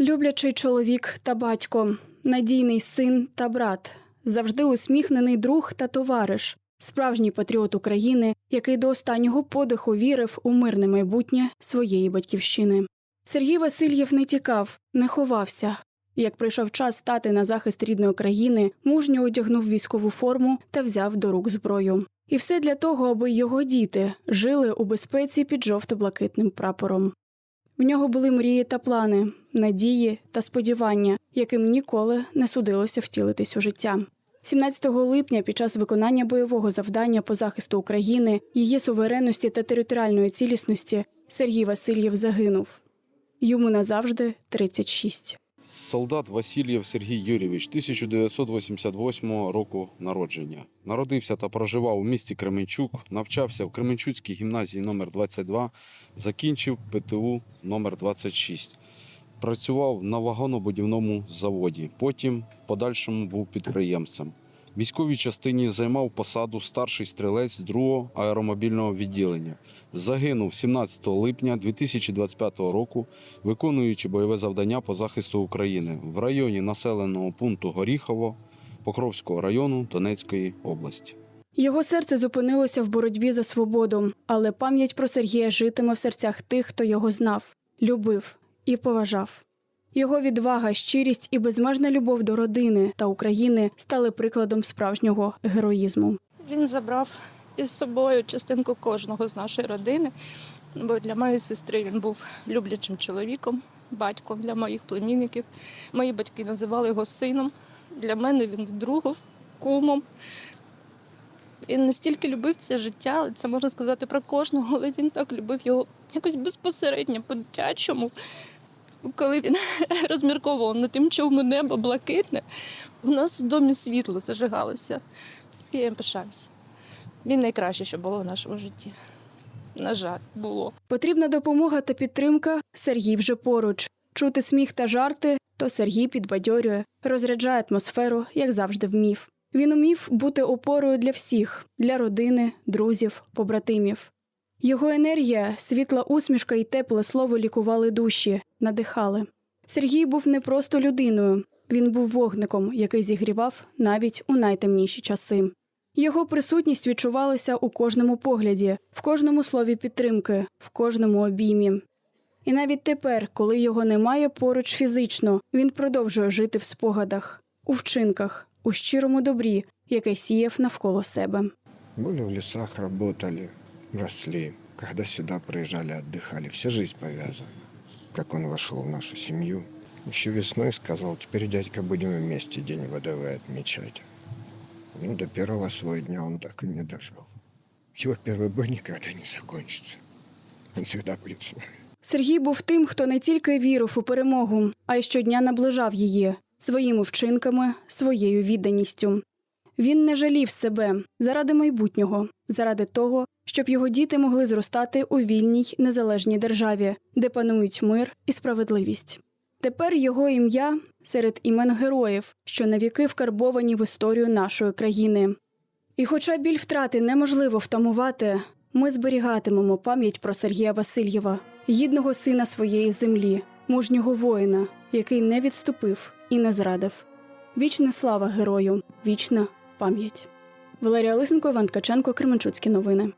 Люблячий чоловік та батько, надійний син та брат, завжди усміхнений друг та товариш, справжній патріот України, який до останнього подиху вірив у мирне майбутнє своєї батьківщини. Сергій Васильєв не тікав, не ховався. Як прийшов час стати на захист рідної країни, мужньо одягнув військову форму та взяв до рук зброю. І все для того, аби його діти жили у безпеці під жовто-блакитним прапором. В нього були мрії та плани, надії та сподівання, яким ніколи не судилося втілитись у життя. 17 липня, під час виконання бойового завдання по захисту України, її суверенності та територіальної цілісності, Сергій Васильєв загинув. Йому назавжди 36. Солдат Васильєв Сергій Юрійович, 1988 року народження. Народився та проживав у місті Кременчук, навчався в Кременчуцькій гімназії номер 22 закінчив ПТУ номер 26 Працював на вагонобудівному заводі. Потім в подальшому був підприємцем. Військовій частині займав посаду старший стрілець 2-го аеромобільного відділення. Загинув 17 липня 2025 року, виконуючи бойове завдання по захисту України в районі населеного пункту Горіхово Покровського району Донецької області. Його серце зупинилося в боротьбі за свободу, але пам'ять про Сергія житиме в серцях тих, хто його знав, любив і поважав. Його відвага, щирість і безмежна любов до родини та України стали прикладом справжнього героїзму. Він забрав із собою частинку кожного з нашої родини, бо для моєї сестри він був люблячим чоловіком, батьком для моїх племінників. Мої батьки називали його сином. Для мене він другом, кумом. Він настільки любив це життя, це можна сказати про кожного, але він так любив його якось безпосередньо, по-дитячому. Коли він розмірковував над тим, чому небо блакитне, у нас в домі світло зажигалося. І я пишаюся. Він найкраще, що було в нашому житті. На жаль, було. Потрібна допомога та підтримка. Сергій вже поруч. Чути сміх та жарти, то Сергій підбадьорює, розряджає атмосферу, як завжди вмів. Він умів бути опорою для всіх, для родини, друзів, побратимів. Його енергія, світла усмішка і тепле слово лікували душі, надихали. Сергій був не просто людиною, він був вогником, який зігрівав навіть у найтемніші часи. Його присутність відчувалася у кожному погляді, в кожному слові підтримки, в кожному обіймі. І навіть тепер, коли його немає поруч фізично, він продовжує жити в спогадах, у вчинках, у щирому добрі, яке сіяв навколо себе. Были в лесах, работали, росли. Когда сюда приезжали, отдыхали. Вся жизнь повязана. Как он вошел в нашу семью. Еще весной сказал, теперь, дядька, будем вместе День ВДВ отмечать. Ну, до первого своего дня он так и не дожил. Его первый бой никогда не закончится. Он всегда будет с нами. Сергій був тим, хто не тільки вірив у перемогу, а й щодня наближав її своїми вчинками, своєю відданістю. Він не жалів себе заради майбутнього, заради того, щоб його діти могли зростати у вільній незалежній державі, де панують мир і справедливість. Тепер його ім'я серед імен героїв, що навіки вкарбовані в історію нашої країни. І хоча біль втрати неможливо втамувати, ми зберігатимемо пам'ять про Сергія Васильєва, гідного сина своєї землі, мужнього воїна, який не відступив і не зрадив. Вічна слава герою, вічна пам'ять. Валерія Лисенко, Іван Ткаченко, Кременчуцькі новини.